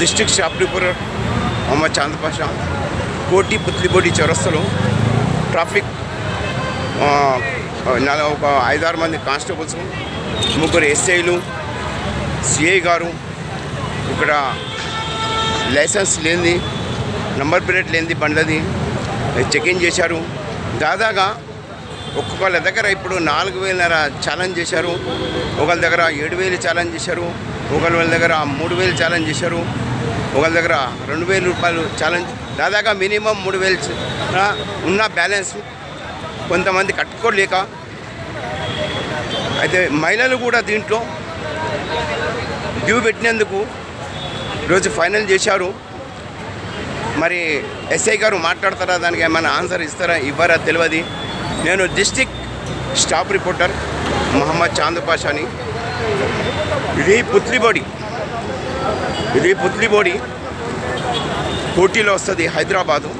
District shop అమ్మ మొహమ్మద్ కోటి పుత్లిబోడి చౌరస్తలో traffic ఒక ఐదారు మంది కానిస్టేబుల్స్ ముగ్గురు ఎస్ఐలు సిఐ గారు ఇక్కడ లైసెన్స్ లేనిది నంబర్ ప్లేట్ లేనిది బండ్లది చెక్-ఇన్ చేశారు. దాదాగా ఒక్కొక్కళ్ళ దగ్గర ఇప్పుడు నాలుగు వేలన్నర ఛాలెంజ్ చేశారు. ఒకళ్ళ దగ్గర ఏడు వేలు ఛాలెంజ్ చేశారు. ఒకళ్ళ వాళ్ళ దగ్గర మూడు వేలు ఛాలెంజ్ చేశారు. ఒకరి దగ్గర రెండు వేల రూపాయలు ఛాలెంజ్ దాదాగా మినిమం మూడు వేలు ఉన్న బ్యాలెన్స్ కొంతమంది కట్టుకోలేక అయితే మహిళలు కూడా దీంట్లో డ్యూ పెట్టినందుకు ఈరోజు ఫైనల్ చేశారు. మరి ఎస్ఐ గారు మాట్లాడతారా? దానికి ఏమైనా ఆన్సర్ ఇస్తారా? ఇవ్వరా? తెలియదు. నేను district staff reporter Mohammed Chand పాషాని. ఇది పుత్లిబోడి ఇది పుత్లిబోడి కోటిలో వస్తుంది హైదరాబాదు.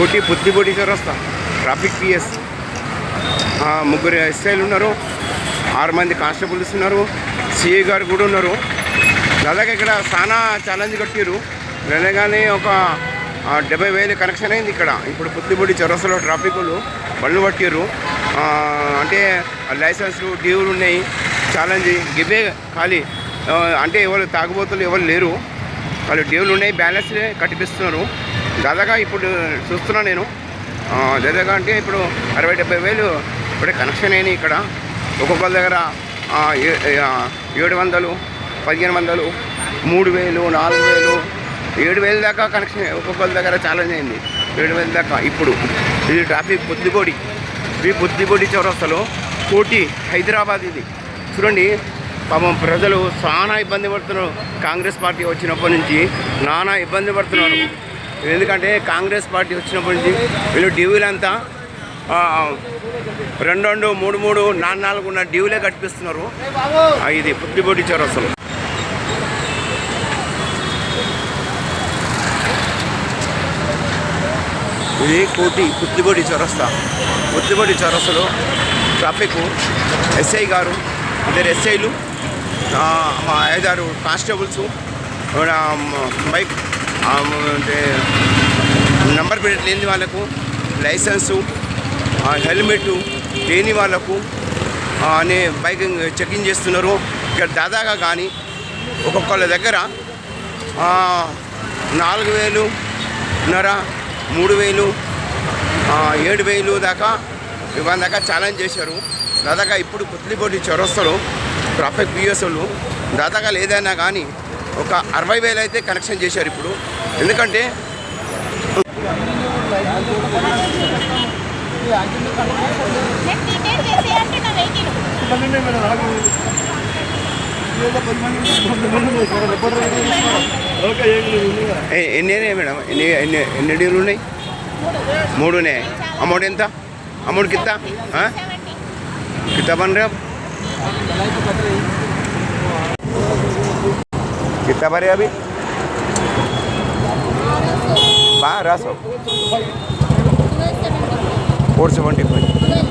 కోటి పుత్లిబోడి చౌరస్తా ట్రాఫిక్ పిఎస్. ముగ్గురు ఎస్ఐలు ఉన్నారు. ఆరు మంది కానిస్టేబుల్స్ ఉన్నారు. సిఏ గారు కూడా ఉన్నారు. దాదాపు ఇక్కడ చాలా ఛాలెంజ్ కట్టారు వెళ్ళగానే ఒక డెబ్బై వేలు కనెక్షన్ అయింది ఇక్కడ. ఇప్పుడు పుత్తిపూడి చౌరస్తలో ట్రాఫిక్లు బళ్ళు పట్టారు అంటే లైసెన్స్లు డ్యూలు ఉన్నాయి. ఛాలెంజ్ గివే ఖాళీ. అంటే ఎవరు తాగుబోతులు ఎవరు లేరు. వాళ్ళు డ్యూలు ఉన్నాయి బ్యాలెన్స్ కట్టిపిస్తున్నారు. దాదాగా ఇప్పుడు చూస్తున్నా నేను. దాదాగా అంటే ఇప్పుడు అరవై డెబ్బై వేలు ఇప్పుడే కనెక్షన్ అయినాయి ఇక్కడ. ఒక్కొక్కరి దగ్గర ఏ- ఏడు వందలు పదిహేను వందలు మూడు వేలు నాలుగు వేలు ఏడు వేల దాకా కనెక్షన్ ఒక్కొక్కరి దగ్గర ఛాలెంజ్ అయింది. ఏడు వేల దాకా ఇప్పుడు. ఇది ట్రాఫిక్ బుద్ధిగోడి. ఈ బుద్ధిగోడి చౌరస్తలో కోటి హైదరాబాద్ ఇది. చూడండి పాపం ప్రజలు చాలా ఇబ్బంది పడుతున్నారు. కాంగ్రెస్ పార్టీ వచ్చినప్పటి నుంచి నానా ఇబ్బంది పడుతున్నారు. ఎందుకంటే కాంగ్రెస్ పార్టీ వచ్చినప్పటి నుంచి వీళ్ళు డ్యూలంతా రెండు రెండు మూడు మూడు నాలుగు నాలుగు ఉన్న డ్యూలే కట్టిస్తున్నారు ఇది ఇది పుట్టిబొడి అసలు. ఇది కోటి పుత్తిబొడి చౌరస్తా. పుత్తిబొడి చౌరస్తలో ట్రాఫిక్ ఎస్ఐ గారు ఇద్దరు ఎస్ఐలు ఐదారు కానిస్టేబుల్స్ బైక్ అంటే నంబర్ ప్లేట్ లేని వాళ్ళకు లైసెన్సు హెల్మెట్ లేని వాళ్ళకు అనే బైకింగ్ బైక్ చెకింగ్ చేస్తున్నారు. ఇక్కడ దాదాగా కానీ ఒక్కొక్కళ్ళ దగ్గర నాలుగు వేలు నర మూడు వేలు ఏడు వేలు దాకా ఇవాళ దాకా ఛాలెంజ్ చేశారు. దాదాగా ఇప్పుడు పుత్లిపోటీ చౌరస్తలో ట్రాఫిక్ పిఎస్ఓలు దాదాగా లేదైనా కానీ ఒక అరవై వేలు అయితే కనెక్షన్ చేశారు ఇప్పుడు. ఎందుకంటే ఎన్ని మేడం? ఎన్ని ఎన్ని ఎన్ని డీలు ఉన్నాయి? మూడునే అమౌంట్ ఎంత? అమౌంట్ కిత్తా ఆ? సెవెంటీ कितना भरे अभी? बारह सौ। Four seventy five.